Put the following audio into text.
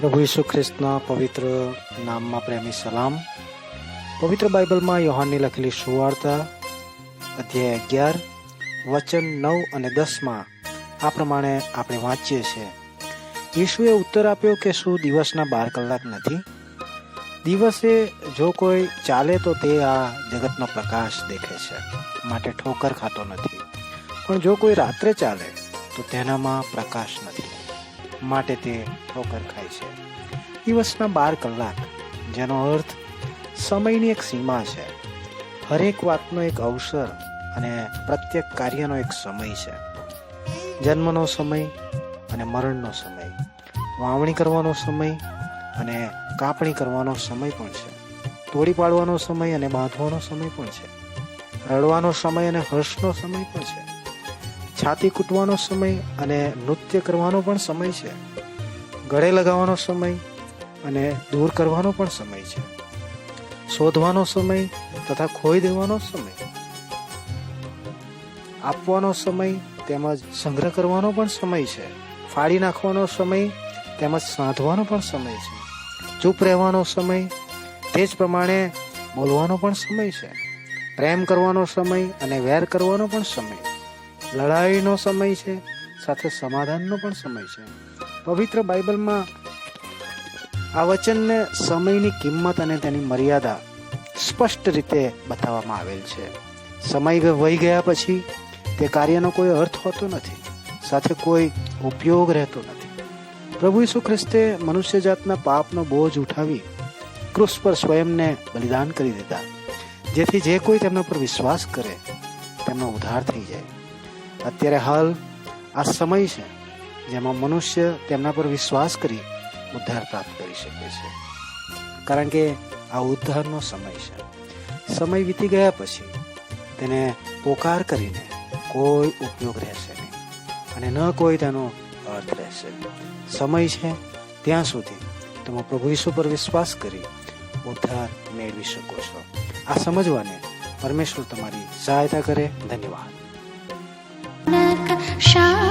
પ્રભુ ઈસુ ખ્રિસ્તના પવિત્ર નામમાં પ્રેમી સલામ. પવિત્ર બાઇબલમાં યોહાનની લખેલી સુવાર્તા, અધ્યાય અગિયાર, વચન નવ અને દસમાં આ પ્રમાણે આપણે વાંચીએ છીએ. ઈશુએ ઉત્તર આપ્યો કે શું દિવસના બાર કલાક નથી? દિવસે જો કોઈ ચાલે તો તે આ જગતનો પ્રકાશ દેખે છે, માટે ઠોકર ખાતો નથી. પણ જો કોઈ રાત્રે ચાલે તો તેનામાં પ્રકાશ નથી. માટે તે ઠોકર ખાય છે. દિવસના બાર કલાક, જેનો અર્થ સમયની એક સીમા છે. હરેક વાતનો એક અવસર અને પ્રત્યેક કાર્યનો એક સમય છે. જન્મનો સમય અને મરણનો સમય, વાવણી કરવાનો સમય અને કાપણી કરવાનો સમય પણ છે. તોડી પાડવાનો સમય અને બાંધવાનો સમય પણ છે. રડવાનો સમય અને હર્ષનો સમય પણ છે. છાતી કૂટવાનો સમય અને નૃત્ય કરવાનો પણ સમય છે. ગળે લગાવવાનો સમય અને દૂર કરવાનો પણ સમય છે. શોધવાનો સમય તથા ખોઈ દેવાનો સમય. આપવાનો સમય તેમજ સંગ્રહ કરવાનો પણ સમય છે. ફાડી નાખવાનો સમય તેમજ સાંધવાનો પણ સમય છે. ચૂપ રહેવાનો સમય તે જ પ્રમાણે બોલવાનો પણ સમય છે. પ્રેમ કરવાનો સમય અને વેર કરવાનો પણ સમય. લડાઈનો સમય છે, સાથે સમાધાનનો પણ સમય છે. પવિત્ર બાઇબલમાં આ વચનને સમયની કિંમત અને તેની મર્યાદા સ્પષ્ટ રીતે બતાવવામાં આવેલ છે. સમય વહી ગયા પછી તે કાર્યનો કોઈ અર્થ હોતો નથી, સાથે કોઈ ઉપયોગ રહેતો નથી. પ્રભુ ઈસુ ખ્રિસ્તે મનુષ્ય જાતના પાપનો બોજ ઉઠાવી ક્રુસ પર સ્વયંને બલિદાન કરી દીધા, જેથી જે કોઈ તેમના પર વિશ્વાસ કરે, તેમનો ઉદ્ધાર થઈ જાય. અત્યારે હાલ આ સમય છે જેમાં મનુષ્ય તેમના પર વિશ્વાસ કરી ઉદ્ધાર પ્રાપ્ત કરી શકે છે. કારણ કે આ ઉદ્ધારનો સમય છે. સમય વીતી ગયા પછી તેને પોકાર કરીને કોઈ ઉપયોગ રહેશે નહીં અને ન કોઈ તેનો અર્થ રહેશે. સમય છે ત્યાં સુધી તમે પ્રભુ ઈસુ પર વિશ્વાસ કરી ઉદ્ધાર મેળવી શકો છો. આ સમજવાને પરમેશ્વર તમારી સહાયતા કરે. ધન્યવાદ. 山